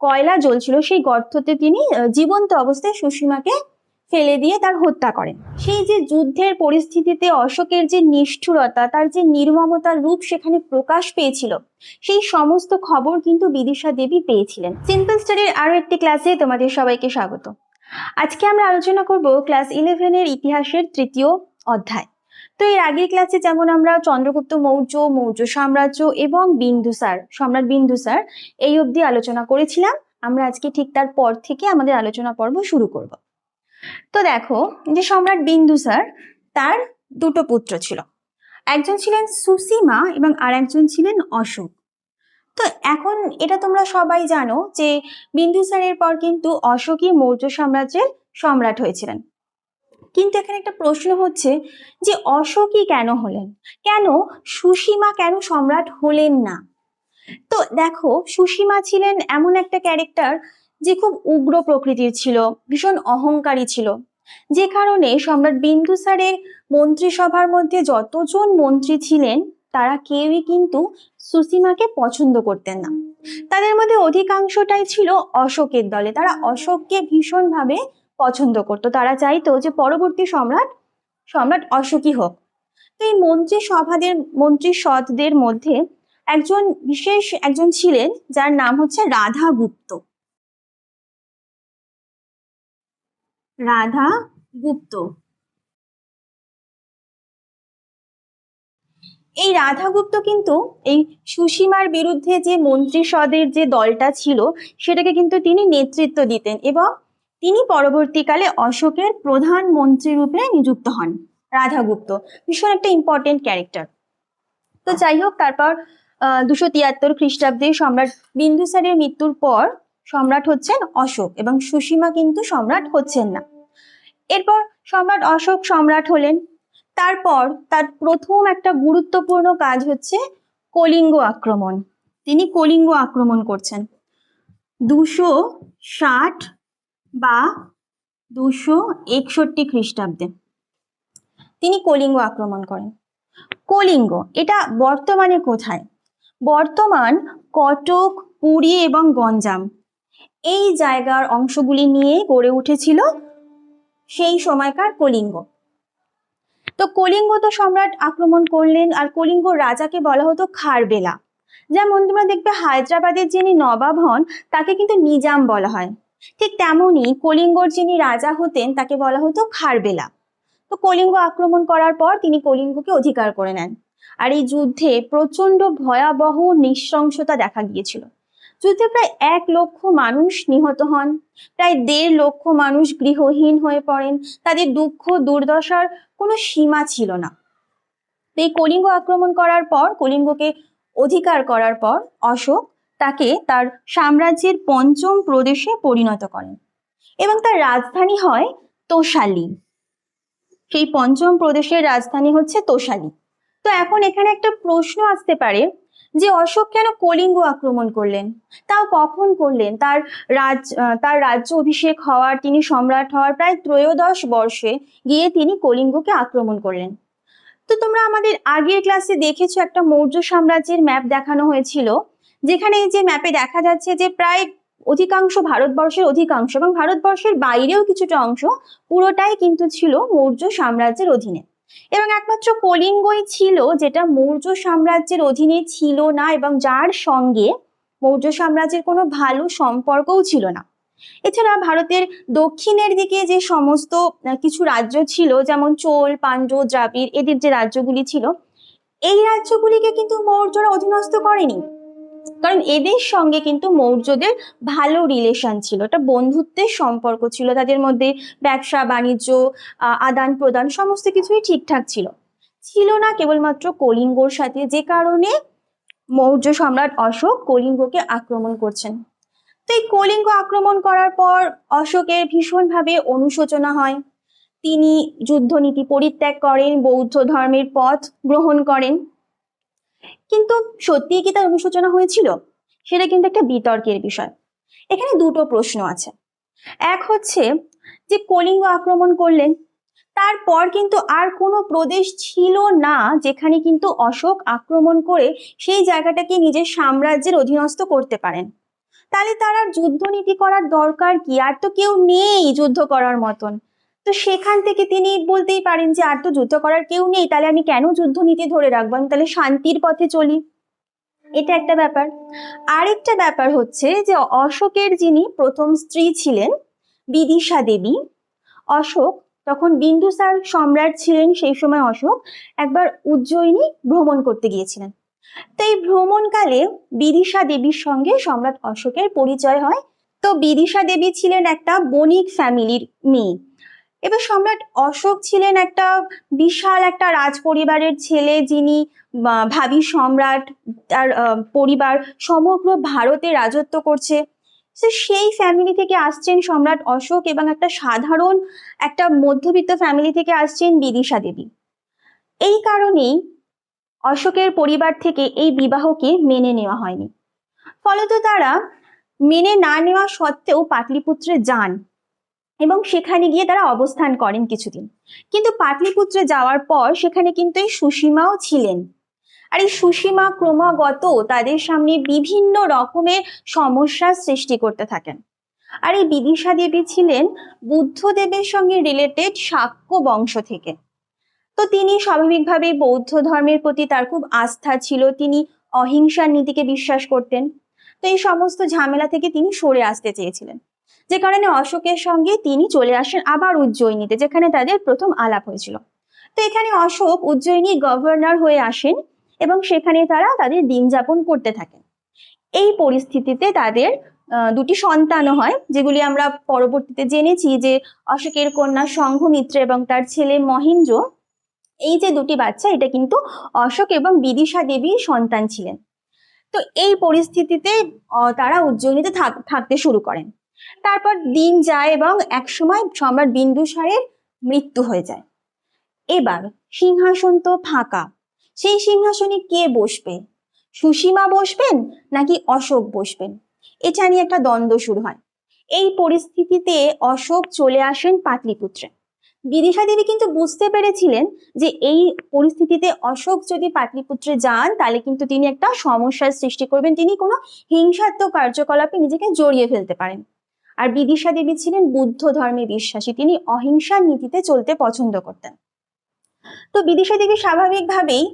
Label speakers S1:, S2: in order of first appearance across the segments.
S1: কয়লা জ্বলছিল সেই গর্ততে তিনি জীবন্ত অবস্থায় সুসীমাকে ফেলে দিয়ে তার হত্যা করেন। সেই যে যুদ্ধের পরিস্থিতিতে অশোকের যে নিষ্ঠুরতা, তার যে নির্মমতার রূপ সেখানে প্রকাশ পেয়েছিল, সেই সমস্ত খবর কিন্তু বিদিশা দেবী পেয়েছিলেন। সিম্পল স্টাডির আরও একটি ক্লাসে তোমাদের সবাইকে স্বাগত। আজকে আমরা আলোচনা করব ক্লাস ইলেভেনের ইতিহাসের তৃতীয় অধ্যায়। তো এর আগের ক্লাসে যেমন আমরা চন্দ্রগুপ্ত মৌর্য মৌর্য সাম্রাজ্য এবং বিন্দুসার সম্রাট বিন্দুসার এই অবধি আলোচনা করেছিলাম। আমরা আজকে ঠিক তার পর থেকে আমাদের আলোচনা পর্ব শুরু করব। তো দেখো যে সম্রাট বিন্দুসার তার দুটো পুত্র ছিল। একজন ছিলেন সুসীমা এবং আর একজন ছিলেন অশোক। তো এখন এটা তোমরা সবাই জানো যে বিন্দুসারের পর কিন্তু অশোকই মৌর্য সাম্রাজ্যের সম্রাট হয়েছিলেন। কিন্তু এখানে একটা প্রশ্ন হচ্ছে যে অশোকই কেন হলেন? কেন সুসীমা কেন সম্রাট হলেন না? তো দেখো সুসীমা ছিলেন এমন একটা ক্যারেক্টার যে খুব উগ্র প্রকৃতির ছিল, ভীষণ অহংকারী ছিল। যে কারণে সম্রাট বিন্দুসারের মন্ত্রিসভার মধ্যে যতজন মন্ত্রী ছিলেন, তারা কেউই কিন্তু সুসীমাকে পছন্দ করতেন না। তাদের মধ্যে অধিকাংশটাই ছিল অশোকের দলে। তারা অশোককে ভীষণভাবে পছন্দ করত। তারা চাইতো যে পরবর্তী সম্রাট সম্রাট অশোকই হোক। তো এই মন্ত্রী সভাদের, মন্ত্রী সদদের মধ্যে একজন বিশেষ একজন ছিলেন, যার নাম হচ্ছে রাধা গুপ্ত। রাধা গুপ্ত। এই রাধাগুপ্ত কিন্তু এই সুসীমার বিরুদ্ধে যে মন্ত্রিসদের যে দলটা ছিল, সেটাকে কিন্তু তিনি নেতৃত্ব দিতেন এবং তিনি পরবর্তীকালে অশোকের প্রধান মন্ত্রী রূপে নিযুক্ত হন, রাধাগুপ্ত। ভীষণ একটা ইম্পর্টেন্ট ক্যারেক্টার তো যাই হোক, তারপর দুশো তিয়াত্তর খ্রিস্টাব্দে সম্রাট বিন্দুসারের মৃত্যুর পর সম্রাট হচ্ছেন অশোক এবং সুসীমা কিন্তু সম্রাট হচ্ছেন না। এরপর সম্রাট অশোক সম্রাট হলেন। তারপর তার প্রথম একটা গুরুত্বপূর্ণ কাজ হচ্ছে কলিঙ্গ আক্রমণ। তিনি কলিঙ্গ আক্রমণ করছেন। দুশো ষাট বা দুশো একষট্টি খ্রিস্টাব্দে। তিনি কলিঙ্গ আক্রমণ করেন। কলিঙ্গ, এটা বর্তমানে কোথায়? বর্তমান কটক, পুরী এবং গঞ্জাম। এই জায়গার অংশগুলি নিয়ে গড়ে উঠেছিল সেই সময়কার কলিঙ্গ। তো কলিঙ্গ তো সম্রাট আক্রমণ করলেন, আর কলিঙ্গ রাজাকে বলা হতো খারবেলা। যেমন তোমরা দেখবে, হায়দ্রাবাদের যিনি নবাব হন, তাকে কিন্তু নিজাম বলা হয়। ঠিক তেমনই কলিঙ্গর যিনি রাজা হতেন, তাকে বলা হতো খারবেলা। তো কলিঙ্গ আক্রমণ করার পর তিনি কলিঙ্গকে অধিকার করে নেন। আর এই যুদ্ধে প্রচণ্ড ভয়াবহ নৃশংসতা দেখা গিয়েছিল। যুদ্ধে প্রায় এক লক্ষ মানুষ নিহত হন, প্রায় দেড় লক্ষ মানুষ গৃহহীন হয়ে পড়েন, তাদের দুঃখ, দুর্দশার কোনো সীমা ছিল না। এই কলিঙ্গ আক্রমণ করার পর, কলিঙ্গকে অধিকার করার পর অশোক তাকে তার সাম্রাজ্যের পঞ্চম প্রদেশে পরিণত করেন এবং তার রাজধানী হয় তোষালি সেই পঞ্চম প্রদেশের রাজধানী হচ্ছে তোষালি তো এখন এখানে একটা প্রশ্ন আসতে পারে যে অশোক কেন কলিঙ্গ আক্রমণ করলেন? তাও কখন করলেন? তার রাজ তার রাজ্য অভিষেক হওয়ার, তিনি সম্রাট হওয়ার প্রায় ত্রয়োদশ বর্ষে গিয়ে তিনি কলিঙ্গকে আক্রমণ করলেন। তো তোমরা আমাদের আগের ক্লাসে দেখেছ একটা মৌর্য সাম্রাজ্যের ম্যাপ দেখানো হয়েছিল। যেখানে এই যে ম্যাপে দেখা যাচ্ছে যে প্রায় অধিকাংশ ভারতবর্ষের অধিকাংশ এবং ভারতবর্ষের বাইরেও কিছুটা অংশ পুরোটাই কিন্তু ছিল মৌর্য সাম্রাজ্যের অধীনে। এবং একমাত্র কলিঙ্গই ছিল যেটা মৌর্য সাম্রাজ্যের অধীনে ছিল না এবং যার সঙ্গে মৌর্য সাম্রাজ্যের কোনো ভালো সম্পর্কও ছিল না। এছাড়া ভারতের দক্ষিণের দিকে যে সমস্ত কিছু রাজ্য ছিল, যেমন চোল পাণ্ড্য দ্রাবিড়, এদের যে রাজ্যগুলি ছিল, এই রাজ্যগুলিকে কিন্তু মৌর্যরা অধীনস্থ করেনি। কারণ এদের সঙ্গে কিন্তু মৌর্যদের ভালো রিলেশন ছিল। একটা বন্ধুত্বের সম্পর্ক ছিল, তাদের মধ্যে ব্যবসা, বাণিজ্য আদান প্রদান সমস্ত কিছুই ঠিকঠাক ছিল। ছিল না কেবলমাত্র কলিঙ্গর সাথে, যে কারণে মৌর্য সম্রাট অশোক কলিঙ্গকে আক্রমণ করছেন। তো এই কলিঙ্গ আক্রমণ করার পর অশোকের ভীষণভাবে অনুশোচনা হয়। তিনি যুদ্ধনীতি পরিত্যাগ করেন, বৌদ্ধ ধর্মের পথ গ্রহণ করেন। কিন্তু সত্যিই কি তার অনুশোচনা হয়েছিল? সেটা কিন্তু একটা বিতর্কের বিষয়। এখানে দুটো প্রশ্ন আছে। এক হচ্ছে যে কলিঙ্গ আক্রমণ করলেন, তারপর কিন্তু আর কোনো প্রদেশ ছিল না যেখানে কিন্তু অশোক আক্রমণ করে সেই জায়গাটাকে নিজের সাম্রাজ্যের অধীনস্থ করতে পারেন। তাহলে তার আর যুদ্ধনীতি করার দরকার কি? আর তো কেউ নেই যুদ্ধ করার মতন। তো সেখান থেকে তিনি বলতেই পারেন যে, আর তো যুদ্ধ করার কেউ নেই, তাহলে আমি কেন যুদ্ধ নীতি ধরে রাখব? আমি তাহলে শান্তির পথে চলি। এটা একটা ব্যাপার। আরেকটা ব্যাপার হচ্ছে যে, অশোকের যিনি প্রথম স্ত্রী ছিলেন, বিদিশা দেবী, অশোক তখন বিন্দুসার সম্রাট ছিলেন, সেই সময় অশোক একবার উজ্জয়িনী ভ্রমণ করতে গিয়েছিলেন। তো এই ভ্রমণকালে বিদিশা দেবীর সঙ্গে সম্রাট অশোকের পরিচয় হয়। তো বিদিশা দেবী ছিলেন একটা বণিক ফ্যামিলির মেয়ে। এবার সম্রাট অশোক ছিলেন একটা বিশাল একটা রাজ পরিবারের ছেলে যিনি ভাবি সম্রাট, তার পরিবার সমগ্র ভারতে রাজত্ব করছে। সেই ফ্যামিলি থেকে আসছেন সম্রাট অশোক এবং একটা সাধারণ একটা মধ্যবিত্ত ফ্যামিলি থেকে আসছেন বিদিশা দেবী। এই কারণেই অশোকের পরিবার থেকে এই বিবাহকে মেনে নেওয়া হয়নি। ফলত তারা মেনে না নেওয়া সত্ত্বেও পাটলিপুত্রে যান। এবং সেখানে গিয়ে তারা অবস্থান করেন কিছুদিন। কিন্তু পাটলিপুত্রে যাওয়ার পর সেখানে কিন্তু এই সুসীমাও ছিলেন। আর এই সুসীমা ক্রমাগত তাদের সামনে বিভিন্ন রকমের সমস্যার সৃষ্টি করতে থাকেন। আর এই বিদিশা দেবী ছিলেন বুদ্ধদেবের সঙ্গে রিলেটেড শাক্য বংশ থেকে। তো তিনি স্বাভাবিকভাবেই বৌদ্ধ ধর্মের প্রতি তার খুব আস্থা ছিল, তিনি অহিংসার নীতিকে বিশ্বাস করতেন। তো এই সমস্ত ঝামেলা থেকে তিনি সরে আসতে চেয়েছিলেন। যে কারণে অশোকের সঙ্গে তিনি চলে আসেন আবার উজ্জয়িনীতে, যেখানে তাদের প্রথম আলাপ হয়েছিল। তো এখানে অশোক উজ্জয়িনীর গভর্নর হয়ে আসেন এবং সেখানে তারা তাদের দিন যাপন করতে থাকেন। এই পরিস্থিতিতে তাদের দুটি সন্তানও হয়, যেগুলি আমরা পরবর্তীতে জেনেছি যে অশোকের কন্যা সংঘমিত্র এবং তার ছেলে মহেন্দ্র। এই যে দুটি বাচ্চা, এটা কিন্তু অশোক এবং বিদিশা দেবীর সন্তান ছিলেন। তো এই পরিস্থিতিতে তারা উজ্জয়িনীতে থাক- থাকতে শুরু করেন। তারপর দিন যায় এবং একসময় সম্রাট বিন্দুসারের মৃত্যু হয়ে যায়। এবার সিংহাসন তো ফাঁকা, সেই সিংহাসনে কে বসবে? সুসীমা বসবেন নাকি অশোক বসবেন? এটা নিয়ে একটা দ্বন্দ্ব শুরু হয়। এই পরিস্থিতিতে অশোক চলে আসেন পাটলিপুত্রে। বিদিশা দেবী কিন্তু বুঝতে পেরেছিলেন যে এই পরিস্থিতিতে অশোক যদি পাটলিপুত্রে যান, তাহলে কিন্তু তিনি একটা সমস্যার সৃষ্টি করবেন। তিনি কোনো হিংসাত্মক কার্যকলাপে নিজেকে জড়িয়ে ফেলতে পারেন। আর বিদিশা দেবী ছিলেন বুদ্ধ ধর্মে বিশ্বাসী। তিনি অহিংসার নীতিতে চলতে পছন্দ করতেন। তো বিদিশা দেবী স্বাভাবিকভাবেই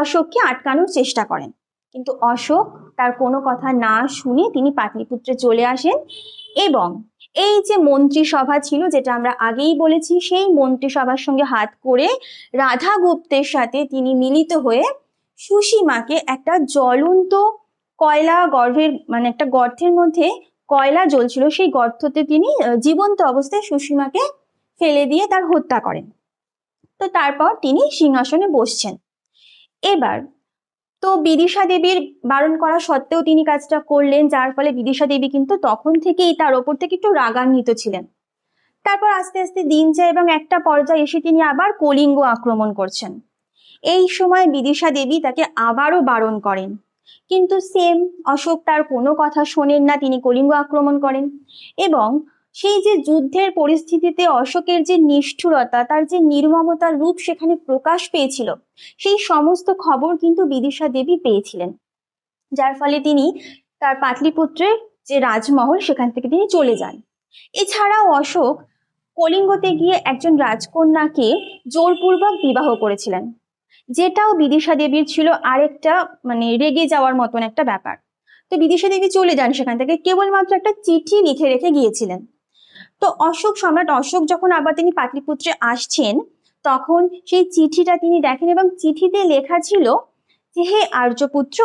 S1: অশোককে আটকানোর চেষ্টা করেন। কিন্তু অশোক তার কোনো কথা না শুনে তিনি পাটলিপুত্রে চলে আসেন এবং এই যে মন্ত্রিসভা ছিল, যেটা আমরা আগেই বলেছি, সেই মন্ত্রিসভার সঙ্গে হাত করে রাধা গুপ্তের সাথে তিনি মিলিত হয়ে সুসীমাকে একটা জ্বলন্ত কয়লা গর্ভের মানে একটা গর্তের মধ্যে কয়লা জ্বলছিল সেই গর্ততে তিনি জীবন্ত অবস্থায় সুসীমাকে ফেলে দিয়ে তার হত্যা করেন। তো তারপর তিনি সিংহাসনে বসছেন। এবার তো বিদিশা দেবীর বারণ করা সত্ত্বেও তিনি কাজটা করলেন, যার ফলে বিদিশা দেবী কিন্তু তখন থেকেই তার ওপর থেকে একটু রাগান্বিত ছিলেন। তারপর আস্তে আস্তে দিন যায় এবং একটা পর্যায়ে এসে তিনি আবার কলিঙ্গ আক্রমণ করছেন। এই সময় বিদিশা দেবী তাকে আবারও বারণ করেন। কিন্তু সেম অশোক তার কোনো কথা শোনেন না, তিনি কলিঙ্গ আক্রমণ করেন। এবং সেই যে যুদ্ধের পরিস্থিতিতে অশোকের যে নিষ্ঠুরতা, তার যে নির্মমতার রূপ সেখানে প্রকাশ পেয়েছিল, সেই সমস্ত খবর কিন্তু বিদিশা দেবী পেয়েছিলেন। যার ফলে তিনি তার পাটলিপুত্রের যে রাজমহল, সেখান থেকে তিনি চলে যান। এছাড়াও অশোক কলিঙ্গতে গিয়ে একজন রাজকন্যাকে জোরপূর্বক বিবাহ করেছিলেন। যেটাও বিদিশা দেবীর ছিল আরেকটা মানে রেগে যাওয়ার মতন একটা ব্যাপার। তো বিদিশা দেবী চলে যান সেখান থেকে, কেবলমাত্র একটা চিঠি লিখে রেখে গিয়েছিলেন। তো অশোক সম্রাট অশোক যখন আবার তিনি পাটলিপুত্রে আসছেন, তখন সেই চিঠিটা তিনি দেখেন এবং চিঠিতে লেখা ছিল যে, হে আর্যপুত্র,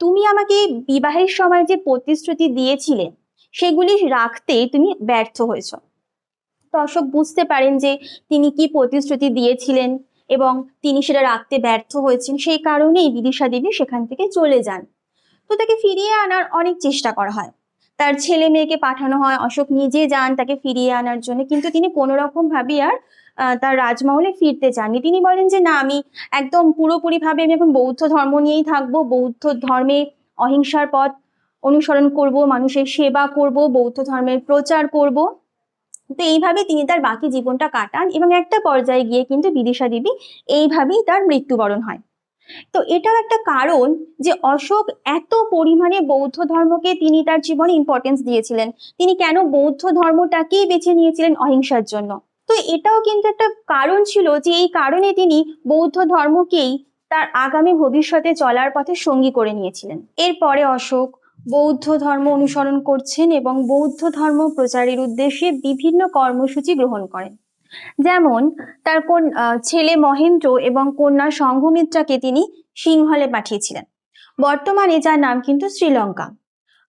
S1: তুমি আমাকে বিবাহের সময় যে প্রতিশ্রুতি দিয়েছিলে, সেগুলি রাখতে তুমি ব্যর্থ হয়েছ। তো অশোক বুঝতে পারেন যে তিনি কি প্রতিশ্রুতি দিয়েছিলেন। এবং তিনি সেটা রাখতে ব্যর্থ হয়েছেন, সেই কারণেই বিদিশা দেবী সেখান থেকে চলে যান। তো তাকে ফিরিয়ে আনার অনেক চেষ্টা করা হয়। তার ছেলে মেয়েকে পাঠানো হয়, অশোক নিজে যান তাকে ফিরিয়ে আনার জন্য, কিন্তু তিনি কোনো রকম ভাবে আর তার রাজমহলে ফিরতে চাননি। তিনি বলেন যে, না, আমি একদম পুরোপুরি ভাবে আমি এখন বৌদ্ধ ধর্ম নিয়েই থাকব, বৌদ্ধ ধর্মে অহিংসার পথ অনুসরণ করব, মানুষের সেবা করব, বৌদ্ধ ধর্মের প্রচার করব। তো এইভাবে তিনি তার বাকি জীবনটা কাটান এবং একটা পর্যায়ে গিয়ে কিন্তু বিদিশা দেবী এইভাবেই তার মৃত্যুবরণ হয়। তো এটাও একটা কারণ যে অশোক এত পরিমাণে বৌদ্ধ ধর্মকে তিনি তার জীবনে ইম্পর্টেন্স দিয়েছিলেন। তিনি কেন বৌদ্ধ ধর্মটাকেই বেছে নিয়েছিলেন অহিংসার জন্য? তো এটাও কিন্তু একটা কারণ ছিল যে এই কারণে তিনি বৌদ্ধ ধর্মকেই তার আগামী ভবিষ্যতে চলার পথে সঙ্গী করে নিয়েছিলেন। এরপরে অশোক বৌদ্ধ ধর্ম অনুসরণ করছেন এবং বৌদ্ধ ধর্ম প্রচারের উদ্দেশ্যে বিভিন্ন কর্মসূচি গ্রহণ করেন। যেমন, তার কোন ছেলে মহেন্দ্র এবং কন্যা সংঘমিত্রাকে তিনি সিংহলে পাঠিয়েছিলেন। বর্তমানে যার নাম কিন্তু শ্রীলঙ্কা।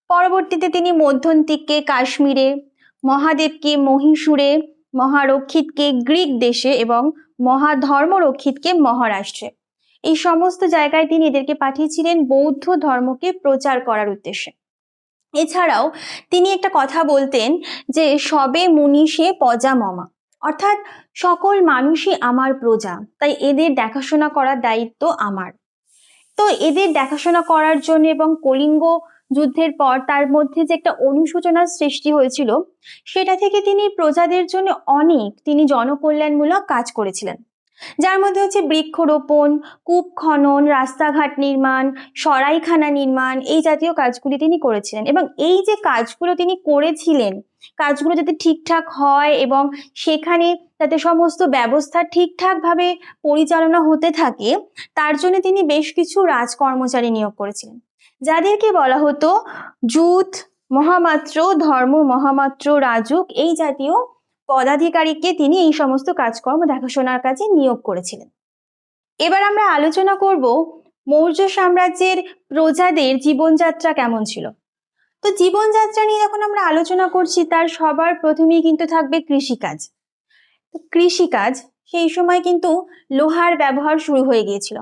S1: পরবর্তীতে তিনি মধ্যন্তিককে কাশ্মীরে, মহাদেবকে মহীশূরে, মহারক্ষিতকে গ্রিক দেশে এবং মহাধর্মরক্ষিতকে মহারাষ্ট্রে। এই সমস্ত জায়গায় তিনি এদেরকে পাঠিয়েছিলেন বৌদ্ধ ধর্মকে প্রচার করার উদ্দেশ্যে। এছাড়াও তিনি একটা কথা বলতেন যে, সবে মুনিষে পজা মমা। অর্থাৎ সকল মানুষই আমার প্রজা, তাই এদের দেখাশোনা করার দায়িত্ব আমার। তো এদের দেখাশোনা করার জন্য এবং কলিঙ্গ যুদ্ধের পর তার মধ্যে যে একটা অনুশোচনার সৃষ্টি হয়েছিল, সেটা থেকে তিনি প্রজাদের জন্য অনেক, তিনি জনকল্যাণমূলক কাজ করেছিলেন। যার মধ্যে হচ্ছে বৃক্ষরোপণ, কূপ খনন, রাস্তাঘাট নির্মাণ, সরাইখানা নির্মাণ এই জাতীয় কাজগুলি তিনি করেছিলেন। এবং এই যে কাজগুলো তিনি করেছিলেন, কাজগুলো যাতে ঠিকঠাক হয় এবং সেখানে যাতে সমস্ত ব্যবস্থা ঠিকঠাকভাবে পরিচালনা হতে থাকে, তার জন্য তিনি বেশ কিছু রাজকর্মচারী নিয়োগ করেছিলেন। যাদেরকে বলা হতো জুথ, মহামাত্র, ধর্ম মহামাত্র, রাজুক এই জাতীয় পদাধিকারীকে তিনি এই সমস্ত কাজকর্ম দেখাশোনার কাজে নিয়োগ করেছিলেন। এবার আমরা আলোচনা করব মৌর্য সাম্রাজ্যের প্রজাদের জীবনযাত্রা কেমন ছিল। তো জীবনযাত্রা নিয়ে যখন আমরা আলোচনা করছি, তার সবার প্রথমেই কিন্তু থাকবে কৃষিকাজ। কৃষিকাজ সেই সময় কিন্তু লোহার ব্যবহার শুরু হয়ে গিয়েছিল।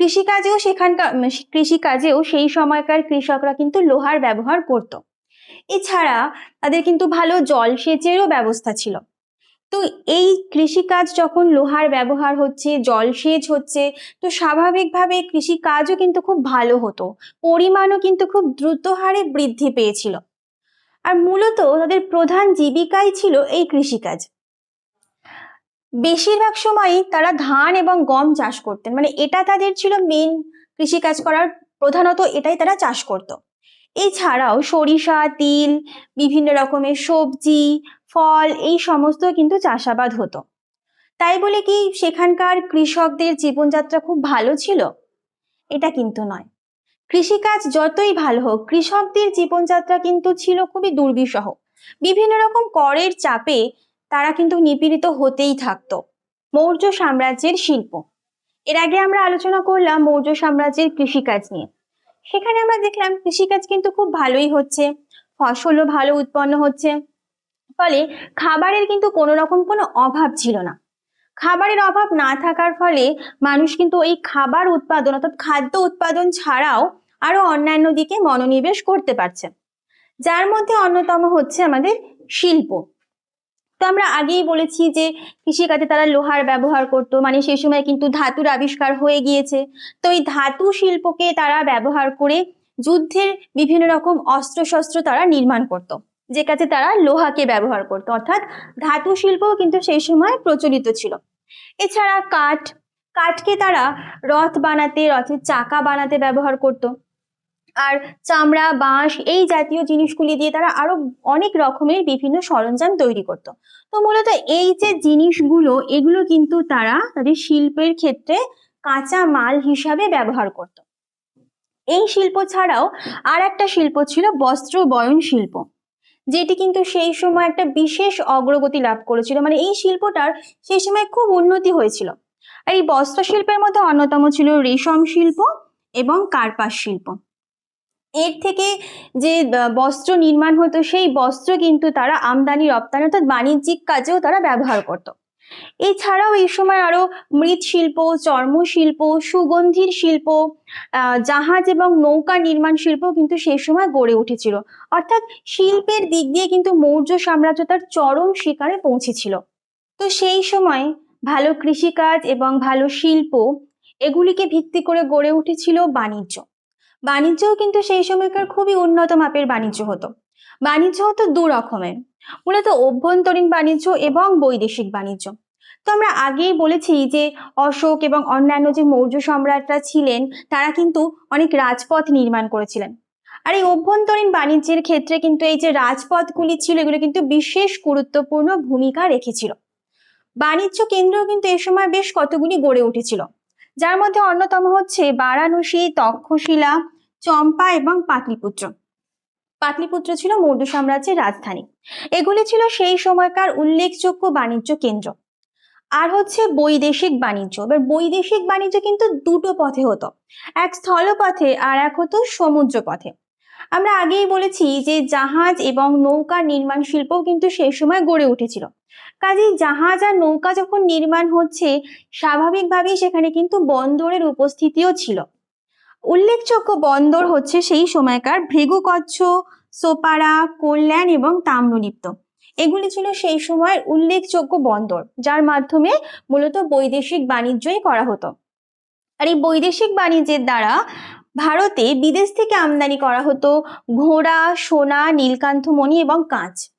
S1: কৃষিকাজেও সেখানকার কৃষিকাজেও সেই সময়কার কৃষকরা কিন্তু লোহার ব্যবহার করত। এছাড়া তাদের কিন্তু ভালো জলসেচেরও ব্যবস্থা ছিল। তো এই কৃষিকাজ যখন লোহার ব্যবহার হচ্ছে জলসেচ হচ্ছে, তো স্বাভাবিকভাবে কৃষিকাজও কিন্তু খুব ভালো হতো। পরিমাণও কিন্তু খুব দ্রুত হারে বৃদ্ধি পেয়েছিল। আর মূলত তাদের প্রধান জীবিকাই ছিল এই কৃষিকাজ। বেশিরভাগ সময়ই তারা ধান এবং গম চাষ করতেন। মানে এটা তাদের ছিল মেন কৃষিকাজ করার প্রধানত এটাই তারা চাষ করত। এছাড়াও সরিষা, তিল, বিভিন্ন রকমের সবজি, ফল, এই সমস্ত কিন্তু চাষাবাদ হতো। তাই বলে কি সেখানকার কৃষকদের জীবনযাত্রা খুব ভালো ছিল? এটা কিন্তু নয়। কৃষিকাজ যতই ভালো হোক, কৃষকদের জীবনযাত্রা কিন্তু ছিল খুবই দুর্বিষহ। বিভিন্ন রকম করের চাপে তারা কিন্তু নিপীড়িত হতেই থাকতো। মৌর্য সাম্রাজ্যের শিল্প। এর আগে আমরা আলোচনা করলাম মৌর্য সাম্রাজ্যের কৃষিকাজ নিয়ে। সেখানে আমরা দেখলাম কৃষিকাজ কিন্তু খুব ভালোই হচ্ছে। ফসলও ভালো উৎপন্ন হচ্ছে। ফলে খাবারের কিন্তু কোনো রকম কোনো অভাব ছিল না। খাবারের অভাব না থাকার ফলে মানুষ কিন্তু এই খাবার উৎপাদন অর্থাৎ খাদ্য উৎপাদন ছাড়াও আরও অন্যান্য দিকে মনোনিবেশ করতে পারছে। যার মধ্যে অন্যতম হচ্ছে আমাদের শিল্প। তো আমরা আগেই বলেছি যে কৃষিকাজে তারা লোহার ব্যবহার করতো মানে সেই সময় কিন্তু ধাতুর আবিষ্কার হয়ে গিয়েছে। তো এই ধাতু শিল্পকে তারা ব্যবহার করে যুদ্ধের বিভিন্ন রকম অস্ত্রশস্ত্র তারা নির্মাণ করত, যে কাজে তারা লোহাকে ব্যবহার করতো। অর্থাৎ ধাতু শিল্পও কিন্তু সেই সময় প্রচলিত ছিল। এছাড়া কাঠ, কাঠকে তারা রথ বানাতে, রথের চাকা বানাতে ব্যবহার করত। আর চামড়া, বাঁশ এই জাতীয় জিনিসগুলি দিয়ে তারা আরও অনেক রকমের বিভিন্ন সরঞ্জাম তৈরি করত। তো মূলত এই যে জিনিসগুলো, এগুলো কিন্তু তারা তাদের শিল্পের ক্ষেত্রে কাঁচা মাল হিসাবে ব্যবহার করত। এই শিল্প ছাড়াও আর একটা শিল্প ছিল বস্ত্র বয়ন শিল্প, যেটি কিন্তু সেই সময় একটা বিশেষ অগ্রগতি লাভ করেছিল। মানে এই শিল্পটার সেই সময় খুব উন্নতি হয়েছিল। আর এই বস্ত্র শিল্পের মধ্যে অন্যতম ছিল রেশম শিল্প এবং কার্পাস শিল্প। এর থেকে যে বস্ত্র নির্মাণ হতো, সেই বস্ত্র কিন্তু তারা আমদানি, রপ্তানি অর্থাৎ বাণিজ্যিক কাজেও তারা ব্যবহার করত। এছাড়াও এই সময় আরও মৃৎশিল্প, চর্মশিল্প, সুগন্ধির শিল্প জাহাজ এবং নৌকা নির্মাণ শিল্প কিন্তু সেই সময় গড়ে উঠেছিল। অর্থাৎ শিল্পের দিক দিয়ে কিন্তু মৌর্য সাম্রাজ্য তার চরম শিকারে পৌঁছেছিল। তো সেই সময় ভালো কৃষিকাজ এবং ভালো শিল্প এগুলিকে ভিত্তি করে গড়ে উঠেছিল বাণিজ্য। বাণিজ্যও কিন্তু সেই সময়কার খুবই উন্নত মাপের বাণিজ্য হতো। বাণিজ্য হতো দু রকমের। মূলত অভ্যন্তরীণ বাণিজ্য এবং বৈদেশিক বাণিজ্য। তো আমরা আগেই বলেছি যে অশোক এবং অন্যান্য যে মৌর্য সম্রাটরা ছিলেন, তারা কিন্তু অনেক রাজপথ নির্মাণ করেছিলেন। আর এই অভ্যন্তরীণ বাণিজ্যের ক্ষেত্রে কিন্তু এই যে রাজপথগুলি ছিল, এগুলো কিন্তু বিশেষ গুরুত্বপূর্ণ ভূমিকা রেখেছিল। বাণিজ্য কেন্দ্র কিন্তু এ সময় বেশ কতগুলি গড়ে উঠেছিল। যার মধ্যে অন্যতম হচ্ছে বারাণসী, তক্ষশিলা, চম্পা এবং পাতলিপুত্র পাতলিপুত্র ছিল মৌর্য সাম্রাজ্যের রাজধানী। এগুলি ছিল সেই সময়কার উল্লেখযোগ্য বাণিজ্য কেন্দ্র। আর হচ্ছে বৈদেশিক বাণিজ্য। এবার বৈদেশিক বাণিজ্য কিন্তু দুটো পথে হতো। এক স্থলপথে আর এক হতো সমুদ্র পথে আমরা আগেই বলেছি যে জাহাজ এবং নৌকা নির্মাণ শিল্পও কিন্তু সেই সময় গড়ে উঠেছিল। কাজেই জাহাজ আর নৌকা যখন নির্মাণ হচ্ছে, স্বাভাবিকভাবেই সেখানে কিন্তু বন্দরের উপস্থিতিও ছিল। উল্লেখযোগ্য বন্দর হচ্ছে সেই সময়কার ভৃগুকচ্ছ, সোপারা, কল্যাণ এবং তাম্রলিপ্ত। এগুলি ছিল সেই সময়ের উল্লেখযোগ্য বন্দর, যার মাধ্যমে মূলত বৈদেশিক বাণিজ্যই করা হতো। আর এই বৈদেশিক বাণিজ্যের দ্বারা ভারতে বিদেশ থেকে আমদানি করা হতো ঘোড়া, সোনা নীলকান্থমণি এবং কাঁচ।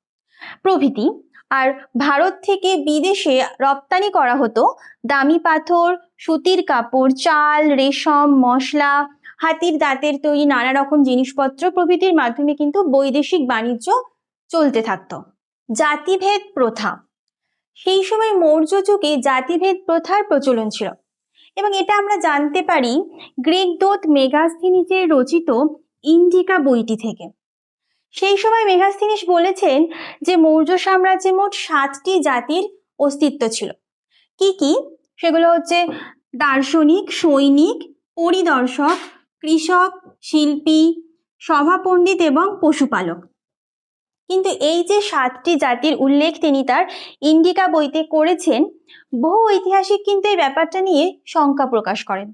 S1: প্রভৃতি, আর ভারত থেকে বিদেশে রপ্তানি করা হতো দামি পাথর, সুতির কাপড়, চাল, রেশম, মশলা, হাতির দাঁতের তৈরি নানা রকম জিনিসপত্র প্রভৃতির মাধ্যমে কিন্তু বৈদেশিক বাণিজ্য চলতে থাকতো। জাতিভেদ প্রথা। সেই সময় মৌর্য যুগে জাতিভেদ প্রথার প্রচলন ছিল। এবং এটা আমরা জানতে পারি গ্রিক দূত মেগাস্থিনিসের রচিত ইন্ডিকা বইটি থেকে। সেই সময় মেঘাস্থিনিস বলেছেন যে মৌর্য সাম্রাজ্যে মোট সাতটি জাতির অস্তিত্ব ছিল। কি কি? সেগুলো হচ্ছে দার্শনিক, সৈনিক, পরিদর্শক, কৃষক, শিল্পী, সভাপণ্ডিত এবং পশুপালক। কিন্তু এই যে সাতটি জাতির উল্লেখ তিনি তার ইন্ডিকা বইতে করেছেন, বহু ঐতিহাসিক কিন্তু এই ব্যাপারটা নিয়ে শঙ্কা প্রকাশ করেন।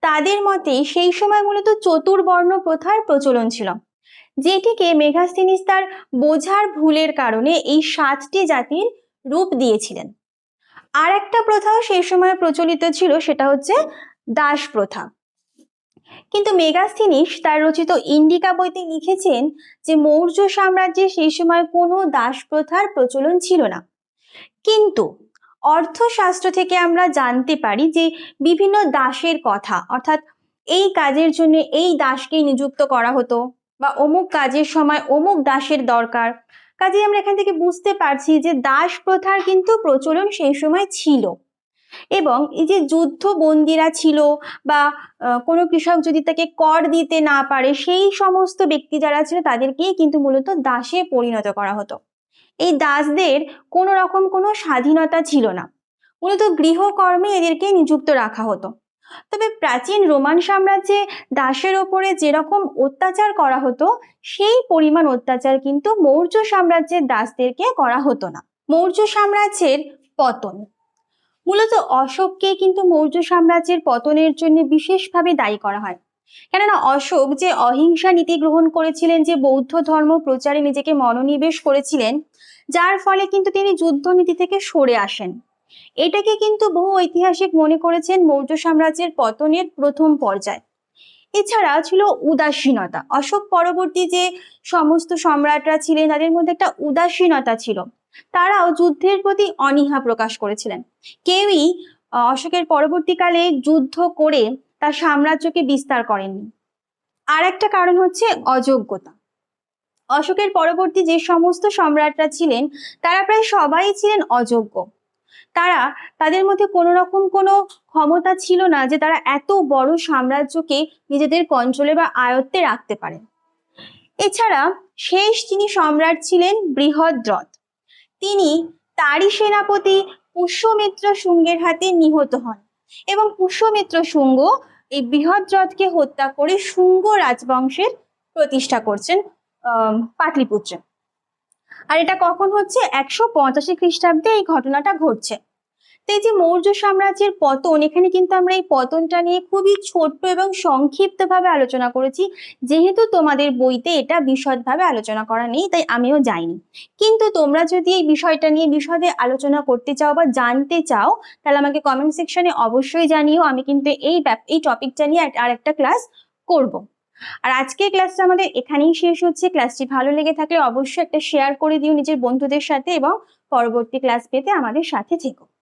S1: তাদের মতে সেই সময় মূলত চতুর্বর্ণ প্রথার প্রচলন ছিল, যেটিকে মেঘাস্থিনিস তার বোঝার ভুলের কারণে এই সাতটি জাতির রূপ দিয়েছিলেন। আর একটা প্রথাও সেই সময় প্রচলিত ছিল, সেটা হচ্ছে দাস প্রথা। কিন্তু মেগাস্থিনিস তার রচিত ইন্ডিকা বইতে লিখেছেন যে মৌর্য সাম্রাজ্যে সেই সময় কোনো দাস প্রথার প্রচলন ছিল না। কিন্তু অর্থশাস্ত্র থেকে আমরা জানতে পারি যে বিভিন্ন দাসের কথা, অর্থাৎ এই কাজের জন্য এই দাসকেই নিযুক্ত করা হতো বা অমুক কাজের সময় অমুক দাসের দরকার। কাজে আমরা এখান থেকে বুঝতে পারছি যে দাস প্রথার কিন্তু প্রচলন সেই সময় ছিল। এবং এই যে যুদ্ধ বন্দিরা ছিল বা কোনো কৃষক যদি তাকে কর দিতে না পারে, সেই সমস্ত ব্যক্তি যারা ছিল তাদেরকেই কিন্তু মূলত দাসে পরিণত করা হতো। এই দাসদের কোনো রকম কোনো স্বাধীনতা ছিল না। মূলত গৃহকর্মে এদেরকে নিযুক্ত রাখা হতো। তবে প্রাচীন রোমান সাম্রাজ্যে দাসের ওপরে যেরকম অত্যাচার করা হতো, সেই পরিমাণ অত্যাচার কিন্তু মৌর্য সাম্রাজ্যের দাসদেরকে করা হতো না। মৌর্য সাম্রাজ্যের পতন। মূলত অশোককে কিন্তু মৌর্য সাম্রাজ্যের পতনের জন্য বিশেষভাবে দায়ী করা হয়। কেননা অশোক যে অহিংসা নীতি গ্রহণ করেছিলেন, যে বৌদ্ধ ধর্ম প্রচারে নিজেকে মনোনিবেশ করেছিলেন, যার ফলে কিন্তু তিনি যুদ্ধনীতি থেকে সরে আসেন। এটাকে কিন্তু বহু ঐতিহাসিক মনে করেছেন মৌর্য সাম্রাজ্যের পতনের প্রথম পর্যায়। এছাড়া ছিল উদাসীনতা। অশোক পরবর্তী যে সমস্ত সম্রাটরা ছিলেন, তাদের মধ্যে একটা উদাসীনতা ছিল। তারাও যুদ্ধের প্রতি অনীহা প্রকাশ করেছিলেন। কেউই অশোকের পরবর্তীকালে যুদ্ধ করে তার সাম্রাজ্যকে বিস্তার করেননি। আর একটা কারণ হচ্ছে অযোগ্যতা। অশোকের পরবর্তী যে সমস্ত সম্রাটরা ছিলেন, তারা প্রায় সবাই ছিলেন অযোগ্য। তারা, তাদের মধ্যে কোনো রকম কোনো ক্ষমতা ছিল না যে তারা এত বড় সাম্রাজ্যকে নিজেদের কন্ট্রোলে বা আয়ত্তে রাখতে পারে। এছাড়া, শেষ যিনি সম্রাট ছিলেন বৃহদ্রথ। তিনি তারই সেনাপতি পুষ্যমিত্র শুঙ্গের হাতে নিহত হন এবং পুষ্যমিত্র শুঙ্গ এই বৃহদ্রথকে হত্যা করে শুঙ্গ রাজবংশের প্রতিষ্ঠা করছেন পাটলিপুত্রে। আর এটা কখন হচ্ছে? একশো পঁচাশি খ্রিস্টাব্দে এই ঘটনাটা ঘটছে। এই যে মৌর্য সাম্রাজ্যের পতন, এখানে কিন্তু আমরা এই পতনটা নিয়ে খুবই ছোট্ট এবং সংক্ষিপ্তভাবে আলোচনা করেছি। যেহেতু তোমাদের বইতে এটা বিশদভাবে আলোচনা করা নেই, তাই আমিও যাইনি। কিন্তু তোমরা যদি এই বিষয়টা নিয়ে বিশদে আলোচনা করতে চাও বা জানতে চাও, তাহলে আমাকে কমেন্ট সেকশনে অবশ্যই জানিও। আমি কিন্তু এই এই টপিকটা নিয়ে আর একটা ক্লাস করব। আর আজকের ক্লাসটা আমাদের এখানেই শেষ হচ্ছে। ক্লাসটি ভালো লেগে থাকলে অবশ্যই একটা শেয়ার করে দিও নিজের বন্ধুদের সাথে এবং পরবর্তী ক্লাস পেতে আমাদের সাথে থেকো।